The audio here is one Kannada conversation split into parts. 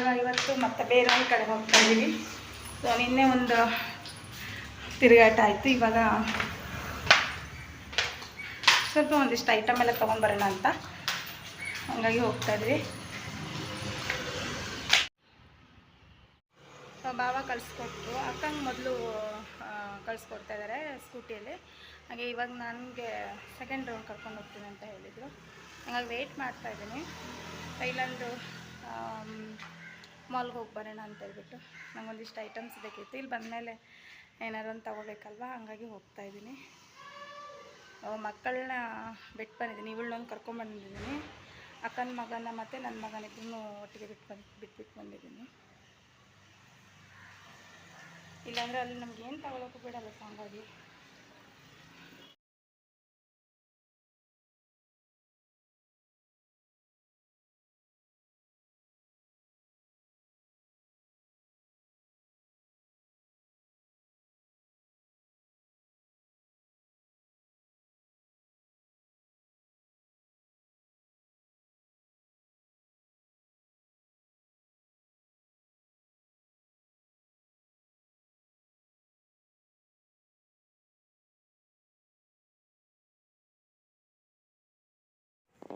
ಇವಾಗ ಇವತ್ತು ಮತ್ತೆ ಬೇರೆ ಒಂದು ಕಡೆ ಹೋಗ್ತಾ ಇದ್ದೀವಿ ಸೊ ನಿನ್ನೆ ಒಂದು ತಿರುಗಾಟ ಆಯಿತು. ಇವಾಗ ಸ್ವಲ್ಪ ಒಂದಿಷ್ಟು ಐಟಮ್ ಎಲ್ಲ ತೊಗೊಂಬರೋಣ ಅಂತ. ಹಂಗಾಗಿ ಹೋಗ್ತಾ ಇದ್ವಿ. ಬಾವ ಕಳಿಸ್ಕೊಟ್ರು. ಅಕ್ಕಂಗೆ ಮೊದಲು ಕಳಿಸ್ಕೊಡ್ತಾ ಇದ್ದಾರೆ ಸ್ಕೂಟಿಯಲ್ಲಿ. ಹಾಗೆ ಇವಾಗ ನನಗೆ ಸೆಕೆಂಡ್ ರೌಂಡ್ ಕರ್ಕೊಂಡು ಹೋಗ್ತೀನಿ ಅಂತ ಹೇಳಿದರು. ಹಂಗಾಗಿ ವೆಯ್ಟ್ ಮಾಡ್ತಾ ಇದ್ದೀನಿ. ಇಲ್ಲೊಂದು ಮಾಲ್ಗೆ ಹೋಗಿ ಬರೋಣ ಅಂತ ಹೇಳ್ಬಿಟ್ಟು ನಂಗೊಂದಿಷ್ಟು ಐಟಮ್ಸ್ ಬೇಕಿತ್ತು. ಇಲ್ಲಿ ಬಂದಮೇಲೆ ಏನಾದ್ರು ಒಂದು ತೊಗೋಬೇಕಲ್ವ? ಹಂಗಾಗಿ ಹೋಗ್ತಾ ಇದ್ದೀನಿ. ಮಕ್ಕಳನ್ನ ಬಿಟ್ಟು ಬಂದಿದ್ದೀನಿ. ಇವಳನ್ನೊಂದು ಕರ್ಕೊಂಬಂದಿದ್ದೀನಿ ಅಕ್ಕನ ಮಗನ ಮತ್ತು ನನ್ನ ಮಗನಿಗೂ ಒಟ್ಟಿಗೆ ಬಿಟ್ಟು ಬಂದು, ಬಿಟ್ಬಿಟ್ಟು ಬಂದಿದ್ದೀನಿ. ಇಲ್ಲಾಂದರೆ ಅಲ್ಲಿ ನಮ್ಗೆ ಏನು ತಗೊಳಕ್ಕೂ ಬಿಡಲ್ಲ ಹಂಗಾಗಿ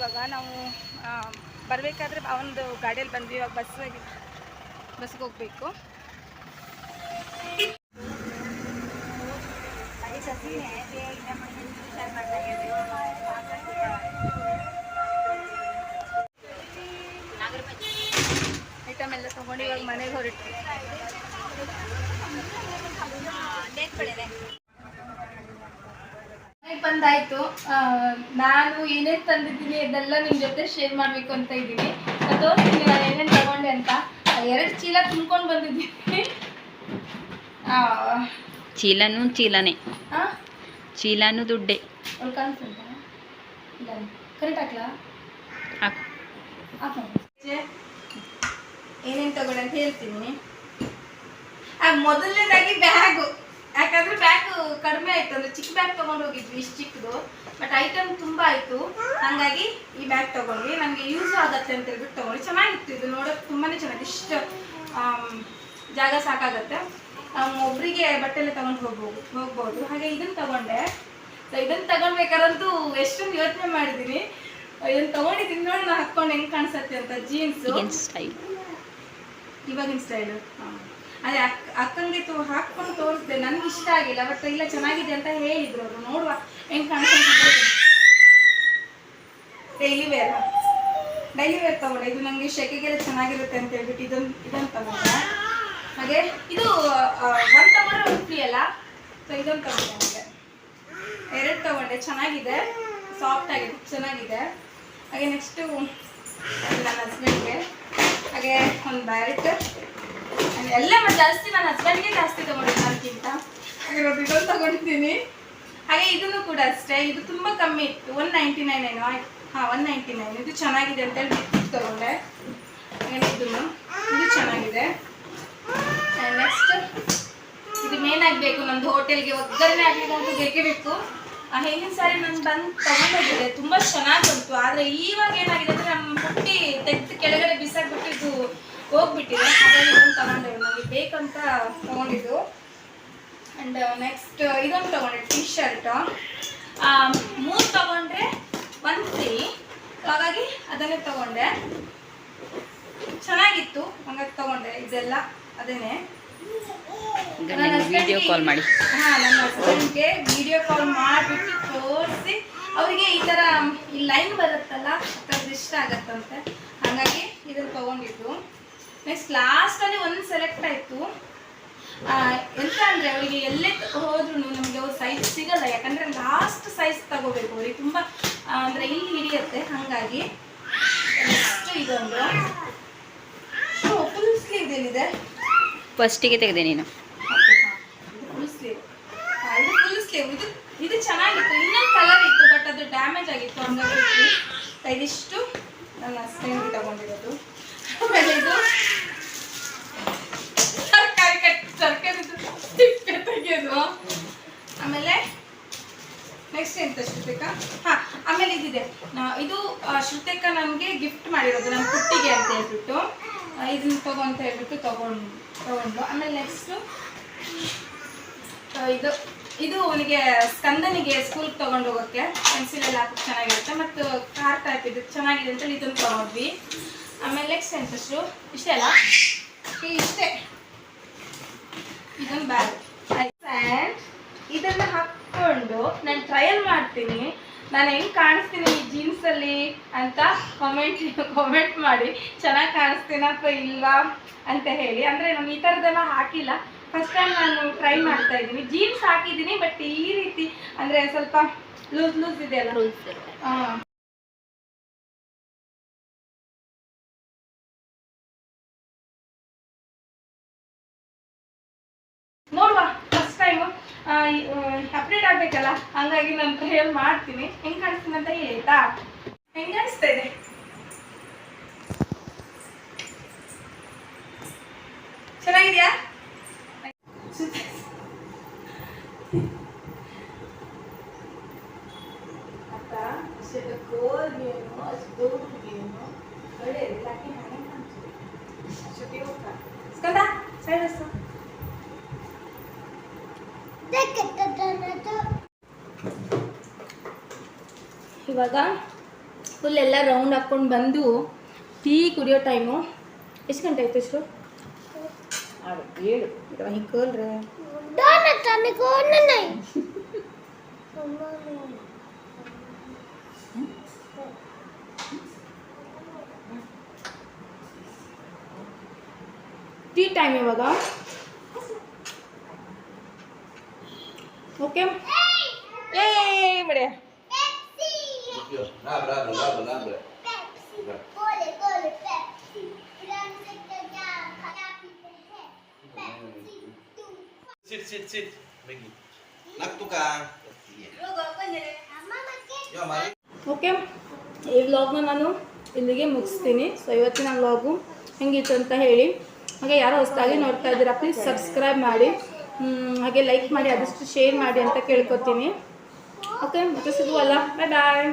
ಇವಾಗ ನಾವು ಬರಬೇಕಾದ್ರೆ ಒಂದು ಗಾಡಿಯಲ್ಲಿ ಬಂದ್ವಿ. ಇವಾಗ ಬಸ್ ಬಸ್ಗೆ ಹೋಗ್ಬೇಕು. ಐಟಮ್ ಎಲ್ಲ ತಗೊಂಡು ಇವಾಗ ಮನೆಗೆ ಹೊರಟ್ವಿ. ಬಂದಾಯ್ತು. ನಾನು ಏನೇನು ತಂದಿದ್ದೀನಿ ಅದೆಲ್ಲ ನಿಮ್ಮ ಜೊತೆ ಶೇರ್ ಮಾಡಬೇಕು ಅಂತ ಇದ್ದೀನಿ. ನಾನು ತೋರಿಸ್ತೀನಿ ನಾನು ಏನೇನು ತಗೊಂಡೆ ಅಂತ ಎರಡು ಚೀಲ ತುಂಬ್ಕೊಂಡು ಬಂದಿದ್ದೀನಿ. ಆ, ಚೀಲನೂ ಚೀಲನೇ? ಚೀಲನೂ ದುಡ್ಡೆ. ಕರೆಕ್ಟ್ ಹಾಕ್ಲಾ? ಏನೇನು ತಗೊಂಡೆ ಅಂತ ಹೇಳ್ತೀನಿ. ಆ ಮೊದಲನೇದಾಗಿ ಬ್ಯಾಗು. ಯಾಕಂದ್ರೆ ಬ್ಯಾಗ್ ಕಡಿಮೆ ಆಯ್ತು ಅಂದ್ರೆ ಚಿಕ್ಕ ಬ್ಯಾಗ್ ತಗೊಂಡು ಹೋಗಿದ್ವಿ ಇಷ್ಟು ಚಿಕ್ಕದು. ಬಟ್ ಐಟಮ್ ತುಂಬಾ ಆಯ್ತು. ಹಂಗಾಗಿ ಈ ಬ್ಯಾಗ್ ತಗೊಂಡ್ವಿ. ನಮಗೆ ಯೂಸ್ ಆಗತ್ತೆ ಅಂತ ಹೇಳ್ಬಿಟ್ಟು ತಗೊಂಡ್ವಿ. ಚೆನ್ನಾಗಿತ್ತು. ಇದು ನೋಡೋಕೆ ತುಂಬಾನೇ ಚೆನ್ನಾಗಿ ಇಷ್ಟು ಜಾಗ ಸಾಕಾಗತ್ತೆ. ನಾವು ಒಬ್ರಿಗೆ ಬಟ್ಟೆಲ್ಲ ತಗೊಂಡು ಹೋಗ್ಬೋದು ಹೋಗ್ಬೋದು. ಹಾಗೆ ಇದನ್ನ ತಗೊಂಡೆ. ಸೊ ಇದನ್ನ ತಗೊಳ್ಬೇಕಾದಂತೂ ಎಷ್ಟೊಂದು ಯೋಚನೆ ಮಾಡಿದ್ದೀನಿ ಇದನ್ನ ತಗೊಂಡಿದ್ದೀನಿ ನೋಡಿ ನಾನು ಹಾಕೊಂಡು ಹೆಂಗ್ ಕಾಣಿಸತ್ತೆ ಅಂತ. ಜೀನ್ಸ್ ಇವಾಗಿನ ಸ್ಟೈಲ್ ಇವಾಗಿನ ಸ್ಟೈಲು ಅದೇ ಅಕ್ಕ ಅಕ್ಕಂಗೆ ತು, ಹಾಕ್ಕೊಂಡು ತೋರಿಸಿದೆ ನನಗೆ ಇಷ್ಟ ಆಗಿಲ್ಲ ಬಟ್ ಇಲ್ಲ, ಚೆನ್ನಾಗಿದೆ ಅಂತ ಹೇಳಿದ್ರು ಅವರು. ನೋಡುವ, ಹೆಂಗ್ ಕಾಣಿಸ್ಕೊಂಡು ಡೈಲಿ ವೇರ್ ಡೈಲಿ ವೇರ್ ತಗೊಂಡೆ ಇದು ನನಗೆ ಶೆಕೆಗೆಲ್ಲ ಚೆನ್ನಾಗಿರುತ್ತೆ ಅಂತ ಹೇಳ್ಬಿಟ್ಟು ಇದೊಂದು ಇದೊಂದು ತಗೊಂಡೆ. ಹಾಗೆ, ಇದು ಒಂದು ತಗೊಂಡ್ರೆ ಒಂದು ಫ್ರೀ ಅಲ್ಲ? ಸೊ ಇದೊಂದು ತಗೊಂಡೆ ಎರಡು ತಗೊಂಡೆ. ಚೆನ್ನಾಗಿದೆ. ಸಾಫ್ಟ್ ಆಗಿದೆ. ಚೆನ್ನಾಗಿದೆ. ಹಾಗೆ ನೆಕ್ಸ್ಟು ನನ್ನ ಹಸ್ಬೆಂಡ್ಗೆ ಹಾಗೆ, ಒಂದು ಬ್ಯಾರೆಟ್ ಎಲ್ಲ ಜಾಸ್ತಿ ನನ್ನ ಹಸ್ಬೆಂಡ್ಗೆ ಜಾಸ್ತಿ ತಗೊಂಡಿದ್ದು ನನಗಿಂತ ಹಾಗೆ ಇದೊಂದು ತಗೊಂಡಿದ್ದೀನಿ. ಹಾಗೆ ಇದನ್ನು ಕೂಡ ಅಷ್ಟೇ ಇದು ತುಂಬ ಕಮ್ಮಿ ಇತ್ತು ಒನ್ ನೈಂಟಿ ನೈನ್ ಏನೋ ಹಾಂ ಒನ್ ನೈಂಟಿ ನೈನ್ ಇದು ಚೆನ್ನಾಗಿದೆ ಅಂತೇಳಿ ಬಿಟ್ಟು ತಗೊಂಡೆ. ಇದನ್ನು ಇದು ಚೆನ್ನಾಗಿದೆ. ನೆಕ್ಸ್ಟ್ ಇದು ಮೇನ್ ಆಗಬೇಕು ನಮ್ದು ಹೋಟೆಲ್ಗೆ ಒಗ್ಗರಣೆ ಆಗ್ಲಿಕ್ಕಂತೂ ಬೇಕೇ ಬೇಕು ಆ ಹಿಂದಿನ ಸಾರಿ ನಾನು ಬಂದು ತಗೊಂಡೋಗಿದ್ದೆ ತುಂಬ ಚೆನ್ನಾಗಿ ಬಂತು. ಆದರೆ ಇವಾಗ ಏನಾಗಿದೆ ಅಂದರೆ ನಮ್ಮ ಹುಟ್ಟಿ ತೆಗೆದು ಕೆಳಗಡೆ ಬಿಸಾಕ್ಬಿಟ್ಟು ಇದು ಹೋಗ್ಬಿಟ್ಟಿದೆ. ಅದನ್ನು ತಗೊಂಡೆ. ನಮಗೆ ಬೇಕಂತ ತಗೊಂಡಿದ್ದು. ಆ್ಯಂಡ್ ನೆಕ್ಸ್ಟ್ ಇದೊಂದು ತಗೊಂಡೆ ಟೀ ಶರ್ಟ್ ಮೂರು ತಗೊಂಡ್ರೆ ಒಂದು ಫ್ರೀ ಹಾಗಾಗಿ ಅದನ್ನೇ ತಗೊಂಡೆ. ಚೆನ್ನಾಗಿತ್ತು. ಹಂಗಾಗಿ ತಗೊಂಡೆ. ಇದೆಲ್ಲ ಅದೇನೆ ವಿಡಿಯೋ ಕಾಲ್ ಮಾಡಿ. ಹಾ ನನ್ನ ಹಸ್ಬೆಂಡ್ಗೆ ವಿಡಿಯೋ ಕಾಲ್ ಮಾಡಿಬಿಟ್ಟು ತೋರಿಸಿ. ಅವರಿಗೆ ಈ ಥರ ಈ ಲೈನ್ ಬರುತ್ತಲ್ಲ ಅದ್ರದ್ದು ಇಷ್ಟ ಆಗತ್ತಂತೆ. ಹಾಗಾಗಿ ಇದನ್ನು ತಗೊಂಡಿದ್ದು. ನೆಕ್ಸ್ಟ್ ಲಾಸ್ಟಲ್ಲಿ ಒಂದು ಸೆಲೆಕ್ಟ್ ಆಯಿತು. ಎಂತ ಅಂದರೆ ಅವರಿಗೆ ಎಲ್ಲೇ ಹೋದ್ರೂ ನಮಗೆ ಅವ್ರ ಸೈಜ್ ಸಿಗಲ್ಲ. ಯಾಕಂದರೆ ಲಾಸ್ಟ್ ಸೈಜ್ ತಗೋಬೇಕು. ಅವ್ರಿಗೆ ತುಂಬ ಅಂದರೆ ಇಲ್ಲಿ ಹಿಡಿಯುತ್ತೆ. ಹಾಗಾಗಿ ನೆಕ್ಸ್ಟ್ ಇದೊಂದು ಫುಲ್ ಸ್ಲೀವ್ ಏನಿದೆ ಫಸ್ಟಿಗೆ ತೆಗೆದೆ ನೀನು. ಫುಲ್ ಸ್ಲೀವ್ ಇದು ಫುಲ್ ಸ್ಲೀವ್ ಇದು ಇದು ಚೆನ್ನಾಗಿತ್ತು. ಇನ್ನೊಂದು ಕಲರ್ ಇತ್ತು ಬಟ್ ಅದು ಡ್ಯಾಮೇಜ್ ಆಗಿತ್ತು. ಹಂಗಾಗಿ ಇದಿಷ್ಟು ನನ್ನ ಹಸ್ಬೆಂಡ್ಗೆ ತಗೊಂಡಿರೋದು. ಆಮೇಲೆ ಇದು ತರಕಾರಿ ಕಟ್ ತರಕಾರಿ ತಿಪ್ಪೆ ತೆಗೆಯೋದು ಆಮೇಲೆ ನೆಕ್ಸ್ಟ್ ಎಂತ ಶ್ರುತಿಕ ಹಾಂ ಆಮೇಲೆ ಇದಿದೆ ನಾ- ಇದು ಶ್ರುತಿಕ ನನಗೆ ಗಿಫ್ಟ್ ಮಾಡಿರೋದು ನಮ್ಮ ಪುಟ್ಟಿಗೆ ಅಂತ ಹೇಳ್ಬಿಟ್ಟು. ಇದನ್ನ ತಗೋ ಅಂತ ಹೇಳ್ಬಿಟ್ಟು ತಗೊಂಡು ತಗೊಂಡು ಆಮೇಲೆ ನೆಕ್ಸ್ಟು ಇದು ಇದು ಅವನಿಗೆ ಸ್ಕಂದನಿಗೆ ಸ್ಕೂಲ್ಗೆ ತೊಗೊಂಡು ಹೋಗೋಕ್ಕೆ ಪೆನ್ಸಿಲ್ ಎಲ್ಲ ಹಾಕಿ ಚೆನ್ನಾಗಿರುತ್ತೆ. ಮತ್ತು ಕಾರ್ ಟೈಪ್ ಇದು ಚೆನ್ನಾಗಿದೆ ಅಂತೇಳಿ ಇದನ್ನು ತಗೊಂಡ್ವಿ. ಆಮೇಲೆ ನೆಕ್ಸ್ಟ್ ಎಂತಷ್ಟು ಇಷ್ಟೇ ಅಲ್ಲ? ಇಷ್ಟೇ. ಇದೊಂದು ಬ್ಯಾಗ್ ಇದನ್ನು ಹಾಕ್ಕೊಂಡು ನಾನು ಟ್ರಯಲ್ ಮಾಡ್ತೀನಿ. ನಾನು ಹೆಂಗೆ ಕಾಣಿಸ್ತೀನಿ ಜೀನ್ಸಲ್ಲಿ ಅಂತ ಕಾಮೆಂಟ್ ಕಾಮೆಂಟ್ ಮಾಡಿ ಚೆನ್ನಾಗಿ ಕಾಣಿಸ್ತೀನ ಅಥವಾ ಇಲ್ವಾ? ಅಂತ ಹೇಳಿ. ಅಂದರೆ ನಾನು ಈ ಥರದ್ದೆಲ್ಲ ಹಾಕಿಲ್ಲ. ಫಸ್ಟ್ ಟೈಮ್ ನಾನು ಟ್ರೈ ಮಾಡ್ತಾ ಇದ್ದೀನಿ. ಜೀನ್ಸ್ ಹಾಕಿದ್ದೀನಿ ಬಟ್ ಈ ರೀತಿ ಅಂದರೆ ಸ್ವಲ್ಪ ಲೂಸ್ ಲೂಸ್ ಇದೆಯಲ್ಲ? ಹಾಂ. ಅಪ್ಡೇಟ್ ಆಗಬೇಕಲ್ಲ ಹಂಗಾಗಿ ನಾನು ಕೈಯಲ್ಲಿ ಮಾಡ್ತೀನಿ. ಹೆಂಗ್ ಕಾಣಿಸ್ತೀನಿ ಅಂತ ಹೇಳಿ, ಆಯ್ತಾ? ಹೆಂಗೆ ಕಾಣಿಸ್ತಾ ಇದೆ? ಸರಿ ಅಕ್ಕ ಇವಾಗ ಫುಲ್ ಎಲ್ಲ ರೌಂಡ್ ಹಾಕ್ಕೊಂಡು ಬಂದು ಟೀ ಕುಡಿಯೋ ಟೈಮು ಎಷ್ಟು ಗಂಟೆ ಆಯ್ತು ಎಷ್ಟು ಏಳು. ಹಿಂಗೆ ಕೇಳ್ರೆ ಟೀ ಟೈಮ್ ಇವಾಗ. Okay Sit, sit, ka. Yo, Mari. Okay ಈ ವ್ಲಾಗ್ನ ನಾನು ಇಲ್ಲಿಗೆ ಮುಗಿಸ್ತೀನಿ. ಸೊ ಇವತ್ತಿನ ವ್ಲಾಗು ಹೆಂಗಿತ್ತು ಅಂತ ಹೇಳಿ. ಹಾಗೆ ಯಾರೋ ಹೊಸದಾಗಿ ನೋಡ್ತಾ ಇದ್ದೀರಾ ಪ್ಲೀಸ್ ಸಬ್ಸ್ಕ್ರೈಬ್ ಮಾಡಿ. ಹಾಗೆ ಲೈಕ್ ಮಾಡಿ ಆದಷ್ಟು ಶೇರ್ ಮಾಡಿ ಅಂತ ಕೇಳ್ಕೊತೀನಿ. ಓಕೆ ಮತ್ತೆ ಸಿಗುವಲ್ಲ. ಬಾಯ್ ಬಾಯ್